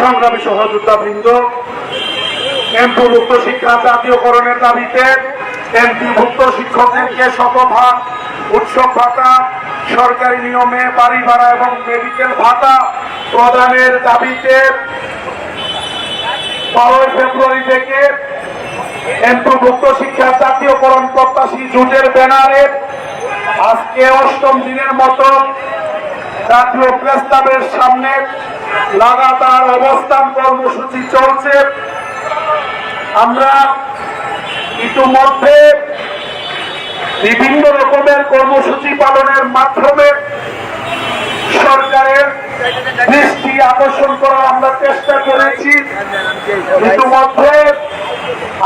সংগ্রামী সহযোদ্ধা বৃন্দ এমপিভুক্ত শিক্ষা জাতীয়করণের দাবিতে এমপিভুক্ত শিক্ষকদেরকে শতভাগ উৎসব ভাতা, সরকারি নিয়মে বাড়ি ভাড়া এবং মেডিকেল ভাতা প্রদানের দাবিতে বারোই ফেব্রুয়ারি থেকে এমপিভুক্ত শিক্ষা জাতীয়করণ প্রত্যাশী জোটের ব্যানারে আজকে অষ্টম দিনের মতো জাতীয় প্রেস ক্লাবের সামনে লাগাতার অবস্থান কর্মসূচি চলছে। আমরা ইতিমধ্যে বিভিন্ন রকমের কর্মসূচি পালনের মাধ্যমে সরকারের দৃষ্টি আকর্ষণ করার আমরা চেষ্টা করেছি। ইতিমধ্যে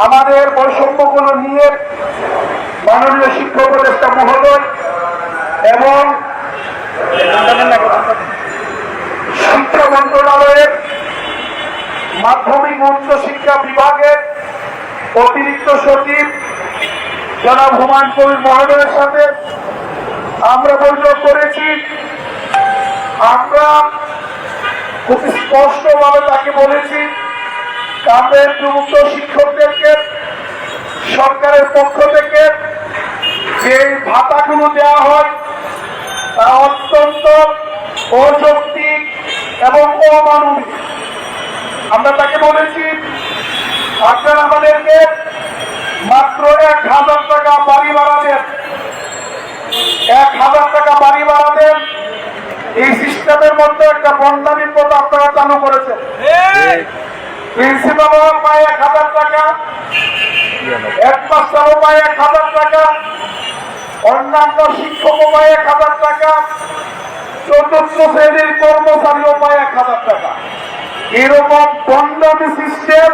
আমাদের বৈষম্যগুলো নিয়ে মাননীয় শিক্ষক উপদেষ্টা মহোদয় এবং শিক্ষা মন্ত্রণালয়ের মাধ্যমিক উচ্চ শিক্ষা বিভাগের অতিরিক্ত সচিব জনাব হুমায়ুন কবির মহোদয়ের সাথে আমরা বৈঠক করেছি। আমরা খুব স্পষ্টভাবে তাকে বলেছি, তাদের বিমুক্ত শিক্ষকদেরকে, সরকারের পক্ষ থেকে যে ভাতাগুলো দেওয়া হয়, তা অত্যন্ত অযৌক্তিক এবং অমানবিক আমরা তাকে বলেছি, আপনারা আমাদেরকে মাত্র এক হাজার টাকা বাড়ি ভাড়া এক হাজার টাকা বাড়ি ভাড়া এই সিস্টেমের মধ্যে একটা বন্ধানি পদ আপনারা চালু করেছেন। প্রিন্সিপাল পায় এক হাজার টাকা, হেডমাস্টারও পায় এক হাজার টাকা, অন্যান্য শিক্ষক পায় এক হাজার টাকা চতুর্থ শ্রেণির কর্মচারীও পায় এক হাজার টাকা। এরকম বন্ডনী সিস্টেম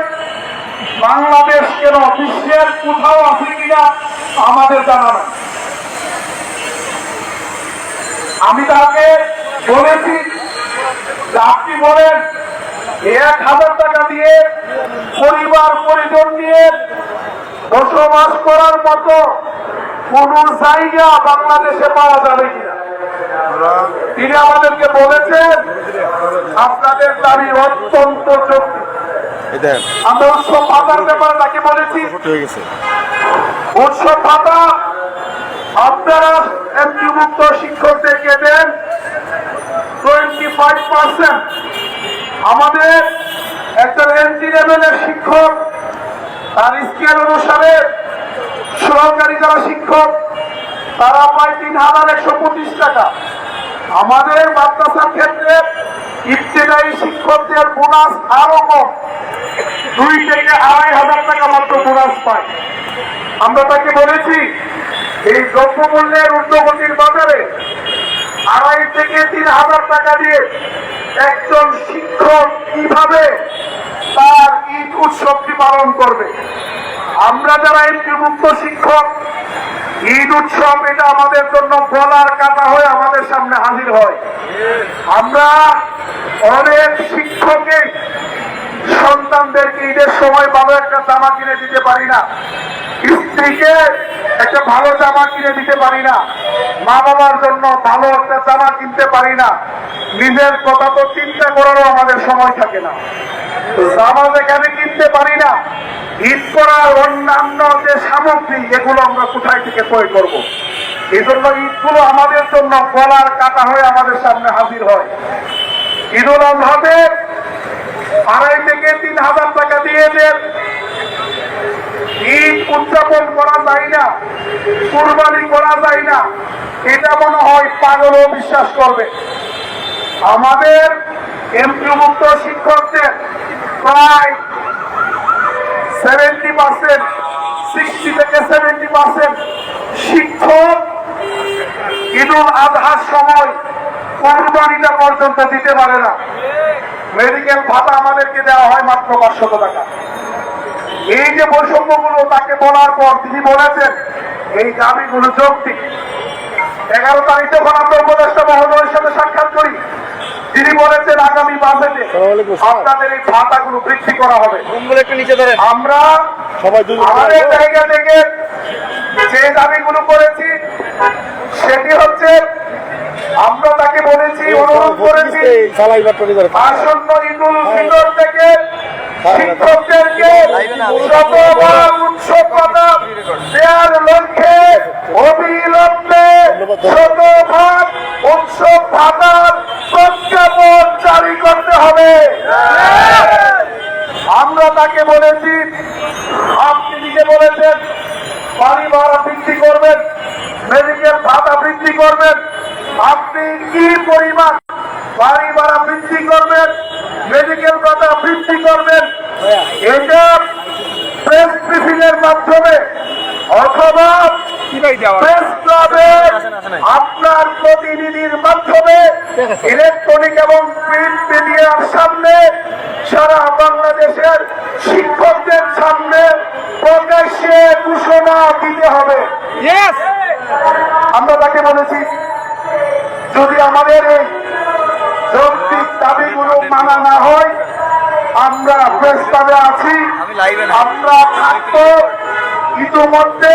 বাংলাদেশ কেন বিশ্বের কোথাও আছে কিনা আমাদের জানা নাই। আমি তাকে বলেছি, আপনি বলেন, এক হাজার টাকা দিয়ে পরিবার পরিজন নিয়ে বসবাস করার মতো কোন জায়গা বাংলাদেশে পাওয়া যাবে কিনা? তিনি আমাদেরকে বলেছেন আপনাদের দাবি অত্যন্ত আমরা উৎসব ভাতার ব্যাপারে তাকে বলেছি। ছোট গেছে। উৎসব ভাতা আপনারা এমপিভুক্ত শিক্ষকদেরকে দেন টোয়েন্টি ফাইভ পার্সেন্ট আমাদের একজন এন্ট্রি লেভেলের শিক্ষক তার স্কেল অনুসারে সরকারি যারা শিক্ষক তারা পায় তিন হাজার একশো পঁচিশ টাকা। আমাদের মাদ্রাসার ক্ষেত্রে ইবতেদায়ী শিক্ষকদের বোনাস আরও কম। দুই থেকে আড়াই হাজার টাকা মাত্র বোনাস পায়। আমরা তাকে বলেছি, এই দ্রব্যমূল্যের ঊর্ধ্বগতির বাজারে আড়াই থেকে তিন হাজার টাকা দিয়ে একজন শিক্ষক কীভাবে তার ঈদ উৎসবটি পালন করবে? আমরা যারা এমপিভুক্ত শিক্ষক ঈদ উৎসব এটা আমাদের জন্য বলার কাটা হয়ে আমাদের সামনে হাজির হয়। আমরা অনেক শিক্ষকের সন্তানদেরকে ঈদের সময় ভালো একটা জামা কিনে দিতে পারি না। স্ত্রীকে একটা ভালো জামা কিনে দিতে পারি না। মা বাবার জন্য ভালো একটা জামা কিনতে পারি না। নিজের কথা তো চিন্তা করারও আমাদের সময় থাকে না। জামা যেখানে কিনতে পারি না। ঈদ করার অন্যান্য যে সামগ্রী, এগুলো আমরা কোথায় থেকে ক্রয় করব। এই জন্য ঈদগুলো আমাদের জন্য গলার কাটা হয়ে আমাদের সামনে হাজির হয়। ঈদুল আজহাতে আড়াই থেকে তিন হাজার টাকা দিয়ে দেন। ঈদ উদযাপন করা যায় না, কুরবানি করা যায় না। এটা মনে হয় পাগলও বিশ্বাস করবে। আমাদের এমপিভুক্ত শিক্ষকদের প্রায় সেভেন্টি পার্সেন্ট সিক্সটি থেকে সেভেন্টি পার্সেন্ট শিক্ষক ঈদুল আজহার সময় কোরবানিটা পর্যন্ত দিতে পারে না। মেডিকেল ভাতা আমাদেরকে দেওয়া হয় মাত্র পাঁচশত টাকা। এই যে বৈষম্যগুলো তাকে বলার পর তিনি বলেছেন, এই দাবিগুলো যৌক্তিক। এগারো তারিখ যখন আমরা উপদেষ্টা মহোদয়ের সাথে সাক্ষাৎ করি তিনি বলেছেন আগামী বাজেটে আপনাদের এই ভাতাগুলো বৃদ্ধি করা হবে। আমরা সবাই আমাদের জায়গা থেকে যে দাবিগুলো করেছি সেটি হচ্ছে আমরা তাকে বলেছি অনুরোধ করেছি তার জন্য ইদুল আসন্ন ঈদুল ফিতর শতভাগ উৎসব পাতা দেওয়ার লক্ষ্যে অবিলম্বে শতভাগ উৎসব ভাতার প্রজ্ঞাপন জারি করতে হবে। আমরা তাকে বলেছি, আপনি নিজে বলেছেন বাড়ি ভাড়া বৃদ্ধি করবেন মেডিকেল ভাতা বৃদ্ধি করবেন। আপনি কি পরিমাণ বাড়ি ভাড়া বৃদ্ধি করবেন মেডিকেল ভাতা বৃদ্ধি করবেন এটা প্রেস ব্রিফিং এর মাধ্যমে অথবা প্রেস ক্লাবের আপনার প্রতিনিধির মাধ্যমে ইলেকট্রনিক এবং প্রিন্ট মিডিয়ার সামনে সারা বাংলাদেশের শিক্ষকদের সামনে প্রকাশ্যে ঘোষণা দিতে হবে। আমরা তাকে বলেছি যদি আমাদের এই যৌক্তিক দাবিগুলো মানা না হয় আমরা প্রস্তাবে আছি। আমরা থাকব। ইতিমধ্যে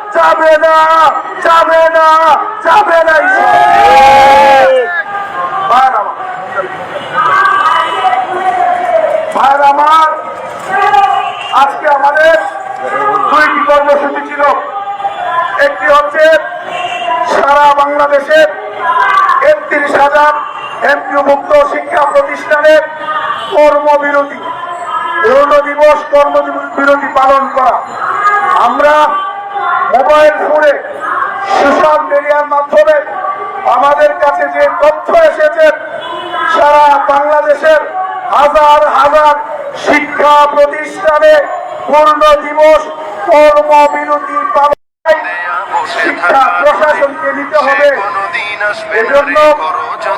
যাবে না যাবে না যাবে না ভাইয়ের আমার আজকে আমাদের দুইটি কর্মসূচি ছিল। একটি হচ্ছে সারা বাংলাদেশের একত্রিশ হাজার এমপিভুক্ত শিক্ষা প্রতিষ্ঠানের কর্মবিরতি পূর্ণ দিবস কর্মবিরতি পালন করা। আমরা মোবাইল ফোনে সোশ্যাল মিডিয়ার মাধ্যমে আমাদের কাছে যে তথ্য এসেছে, সারা বাংলাদেশের হাজার হাজার শিক্ষা প্রতিষ্ঠানে পূর্ণ দিবস কর্মবিরতি পালন শিক্ষা প্রশাসনকে নিতে হবে। এজন্য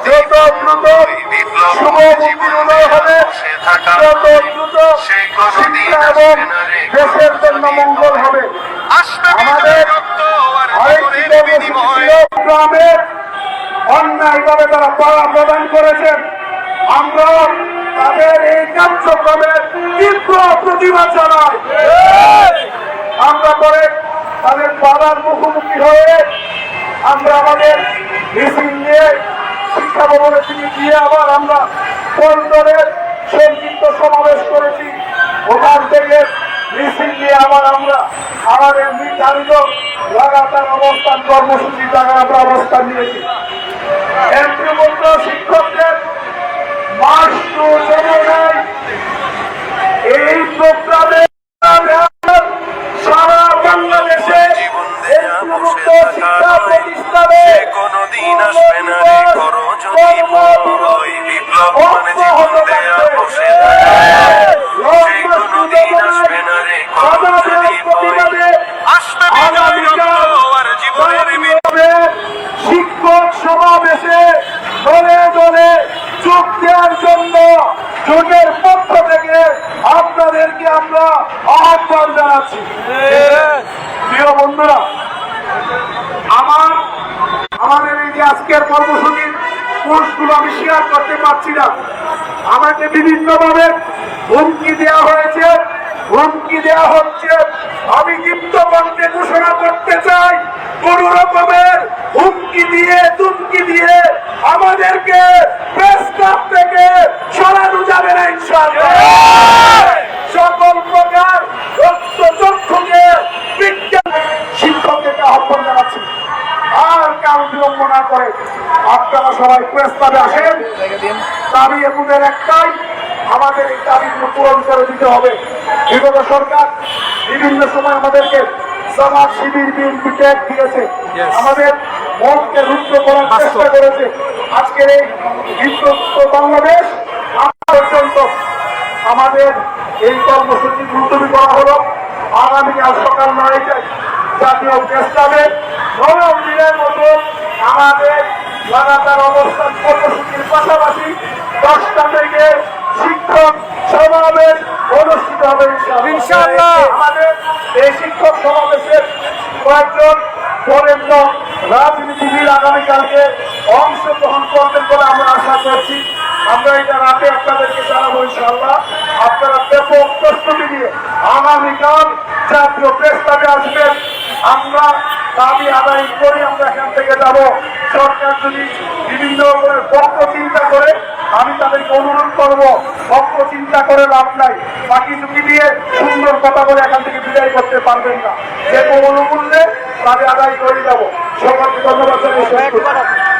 যত দ্রুত শুভ বুদ্ধির উদয় হবে যত দ্রুত শিক্ষা এবং দেশের জন্য মঙ্গল হবে। আমাদের আরেকটি কর্মসূচি ছিল গ্রামের অন্যায়ভাবে তারা পাড়া প্রদান করেছেন আমরা তাদের এই কার্যক্রমের তীব্র প্রতিবাদ জানাই। আমরা পরে তাদের বাধার মুখোমুখি হয়ে আমরা আমাদের মিছিল নিয়ে শিক্ষা ভবনে থেকে গিয়ে আবার আমরা পল্টনের সংক্ষিপ্ত সমাবেশ করেছি, ওখান থেকে মিছিল নিয়ে আবার আমরা আমাদের নির্ধারিত লাগাতার অবস্থান, কর্মসূচি জায়গায় আমরা অবস্থান নিয়েছি। এমপিভুক্ত শিক্ষকদের যমুনায় এই প্রোগ্রামে জোটের পক্ষ থেকে আপনাদেরকে আমরা আহ্বান জানাচ্ছি। প্রিয় বন্ধুরা, আমার আমাদের এই যে আজকের কর্মসূচির পোস্টগুলো আমি শেয়ার করতে পারছি না। আমাকে বিভিন্নভাবে হুমকি দেওয়া হয়েছে। হুমকি দেওয়া হচ্ছে। আমি দীপ্ত কণ্ঠে ঘোষণা করতে চাই। কোন রকমের হুমকি দিয়ে তুমকি দিয়ে আমাদেরকে প্রেস ক্লাব থেকে সরানো যাবে না ইনশাআল্লাহ। সকল প্রকার রক্ত চক্ষুকে বিজ্ঞান শিক্ষকদেরকে আহ্বান জানাচ্ছি। আর কারণ বিলম্ব না করে আপনারা সবাই প্রেস ক্লাবে আসেন। দাবি এগুলোর একটাই, আমাদের এই দাবিগুলো পূরণ করে দিতে হবে। বিগত সরকার বিভিন্ন সময় আমাদেরকে জামাত শিবির বিএনপি ট্যাগ দিয়েছে। আমাদের মনকে রুদ্ধ করার চেষ্টা করেছে। আজকের এই বিশ্বস্ত বাংলাদেশ পর্যন্ত আমাদের এই কর্মসূচি মুলতবি করা হলো। আগামীকাল সকাল নয়টায় জাতীয় প্রস্তাবে নবম দিনের মতো আমাদের লাগাতার অবস্থান কর্মসূচির পাশাপাশি দশটা থেকে শিক্ষক সমাবেশ অনুষ্ঠিত হবে ইনশাআল্লাহ। আমাদের এই শিক্ষক সমাবেশের কয়েকজন কয়েক রাজনীতিবিদ আগামীকালকে অংশগ্রহণ করবেন বলে আমরা আশা করছি। আমরা এটা রাতে আপনাদেরকে জানাব ইনশাল্লাহ আপনারা ব্যাপক প্রস্তুতি নিয়ে আগামীকাল জাতীয় প্রেসক্লাবে আসবেন। আমরা দাবি আদায় করে আমরা এখান থেকে যাব। সরকার যদি বিভিন্ন পক্ষ চিন্তা করে, আমি তাদেরকে অনুরোধ করব, পক্ষ চিন্তা করে লাভ নাই। বাকি ঝুঁকি দিয়ে সুন্দর কথা বলে এখান থেকে বিদায় করতে পারবেন না। যে কোনো মূল্যে তাদের আদায় করে যাব। সকলকে ধন্যবাদ।